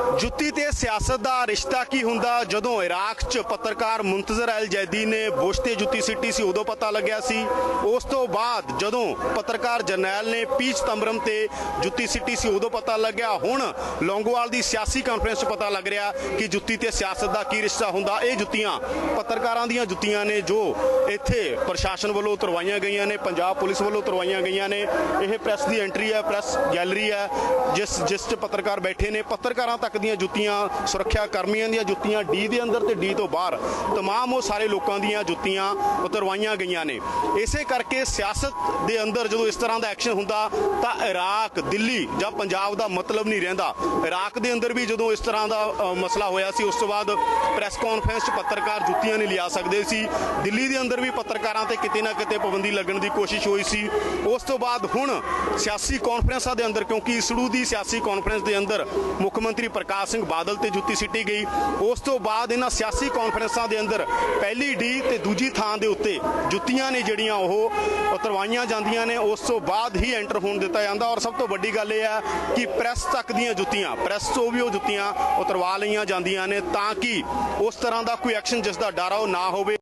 ਜੁੱਤੀ ਤੇ ਸਿਆਸਤ ਦਾ ਰਿਸ਼ਤਾ ਕੀ ਹੁੰਦਾ? ਜਦੋਂ ਇਰਾਕ 'ਚ ਪੱਤਰਕਾਰ ਮੁੰਤਜ਼ਰ ਅਲ ਜੈਦੀ ਨੇ ਬੁਸ਼ ਤੇ ਜੁੱਤੀ ਸਿੱਟੀ ਸੀ, ਉਦੋਂ ਪਤਾ ਲੱਗਿਆ ਸੀ। ਉਸ ਤੋਂ ਬਾਅਦ ਜਦੋਂ ਪੱਤਰਕਾਰ ਜਰਨੈਲ ਨੇ ਪੀਚ ਤੰਬਰਮ ਤੇ ਜੁੱਤੀ ਸਿੱਟੀ ਸੀ, ਉਦੋਂ ਪਤਾ ਲੱਗਿਆ। ਹੁਣ ਲੌਂਗੋਵਾਲ ਦੀ ਸਿਆਸੀ ਕਾਨਫਰੰਸ 'ਚ ਪਤਾ ਲੱਗ ਰਿਹਾ ਕਿ ਜੁੱਤੀ ਤੇ ਸਿਆਸਤ ਦਾ ਕੀ ਰਿਸ਼ਤਾ ਹੁੰਦਾ। ਇਹ ਜੁੱਤੀਆਂ, ਪੱਤਰਕਾਰਾਂ ਦੀਆਂ ਜੁੱਤੀਆਂ ਨੇ ਜੋ ਇੱਥੇ ਪ੍ਰਸ਼ਾਸਨ ਵੱਲੋਂ ਉਤਰਵਾਈਆਂ ਗਈਆਂ ਨੇ, ਪੰਜਾਬ ਪੁਲਿਸ ਵੱਲੋਂ ਉਤਰਵਾਈਆਂ ਗਈਆਂ ਨੇ। ਇਹ ਪ੍ਰੈਸ ਦੀ ਐਂਟਰੀ ਹੈ, ਪ੍ਰੈਸ ਗੈਲਰੀ ਹੈ, ਜਿਸ ਜਿਸ 'ਚ ਪੱਤਰਕਾਰ ਬੈਠੇ ਨੇ। ਪੱਤਰਕਾਰਾਂ ਤੱਕ ਦੀਆਂ ਜੁੱਤੀਆਂ ਸੁਰੱਖਿਆ ਕਰਮੀਆਂ ਦੀਆਂ ਜੁੱਤੀਆਂ ਡੀ ਦੇ ਅੰਦਰ ਤੇ ਡੀ ਤੋਂ ਬਾਹਰ तमाम ਉਹ ਸਾਰੇ ਲੋਕਾਂ ਦੀਆਂ ਜੁੱਤੀਆਂ ਉਤਰਵਾਈਆਂ ਗਈਆਂ ਨੇ ਇਸੇ ਕਰਕੇ ਸਿਆਸਤ ਦੇ ਅੰਦਰ ਜਦੋਂ ਇਸ ਤਰ੍ਹਾਂ ਦਾ ਐਕਸ਼ਨ ਹੁੰਦਾ ਤਾਂ ਇਰਾਕ ਦਿੱਲੀ ਜਾਂ ਪੰਜਾਬ ਦਾ ਮਤਲਬ ਨਹੀਂ ਰਹਿੰਦਾ ਇਰਾਕ ਦੇ ਅੰਦਰ ਵੀ ਜਦੋਂ ਇਸ ਤਰ੍ਹਾਂ ਦਾ ਅ, ਮਸਲਾ ਹੋਇਆ ਸੀ ਉਸ ਤੋਂ ਬਾਅਦ ਪ੍ਰੈਸ ਕਾਨਫਰੰਸ 'ਚ ਪੱਤਰਕਾਰ ਜੁੱਤੀਆਂ ਨਹੀਂ ਲਿਆ ਸਕਦੇ ਸੀ ਦਿੱਲੀ ਦੇ ਅੰਦਰ ਵੀ ਪੱਤਰਕਾਰਾਂ ਤੇ ਕਿਤੇ ਨਾ ਕਿਤੇ ਪਾਬੰਦੀ ਲੱਗਣ ਦੀ ਕੋਸ਼ਿਸ਼ ਹੋਈ ਸੀ ਉਸ ਤੋਂ ਬਾਅਦ ਹੁਣ ਸਿਆਸੀ ਕਾਨਫਰੰਸਾਂ ਦੇ ਅੰਦਰ ਕਿਉਂਕਿ ਇਸੜੂ ਦੀ ਸਿਆਸੀ ਕਾਨਫਰੰਸ ਦੇ ਅੰਦਰ ਮੁੱਖ ਮੰਤਰੀ ਪ੍ਰਕਾਸ਼ ਸਿੰਘ ਬਾਦਲ ਤੇ ਜੁੱਤੀ ਸਿੱਟੀ ਗਈ। ਉਸ ਤੋਂ ਬਾਅਦ ਇਹਨਾਂ ਸਿਆਸੀ ਕਾਨਫਰੰਸਾਂ ਦੇ ਅੰਦਰ ਪਹਿਲੀ ਡੀ ਤੇ ਦੂਜੀ ਥਾਂ ਦੇ ਉੱਤੇ ਜੁੱਤੀਆਂ ਨੇ ਜਿਹੜੀਆਂ ਉਹ ਉਤਰਵਾਈਆਂ ਜਾਂਦੀਆਂ ਨੇ। ਉਸ ਤੋਂ ਬਾਅਦ ਹੀ ਐਂਟਰ ਹੋਣ ਦਿੱਤਾ ਜਾਂਦਾ। ਔਰ ਸਭ ਤੋਂ ਵੱਡੀ ਗੱਲ ਇਹ ਹੈ ਕਿ ਪ੍ਰੈਸ ਤੱਕ ਦੀਆਂ ਜੁੱਤੀਆਂ, ਪ੍ਰੈਸ ਤੋਂ ਵੀ ਉਹ ਜੁੱਤੀਆਂ ਉਤਰਵਾ ਲਈਆਂ ਜਾਂਦੀਆਂ ਨੇ ਤਾਂ ਕਿ ਉਸ ਤਰ੍ਹਾਂ ਦਾ ਕੋਈ ਐਕਸ਼ਨ ਜਿਸ ਦਾ ਡਰ ਆ ਉਹ ਨਾ ਹੋਵੇ।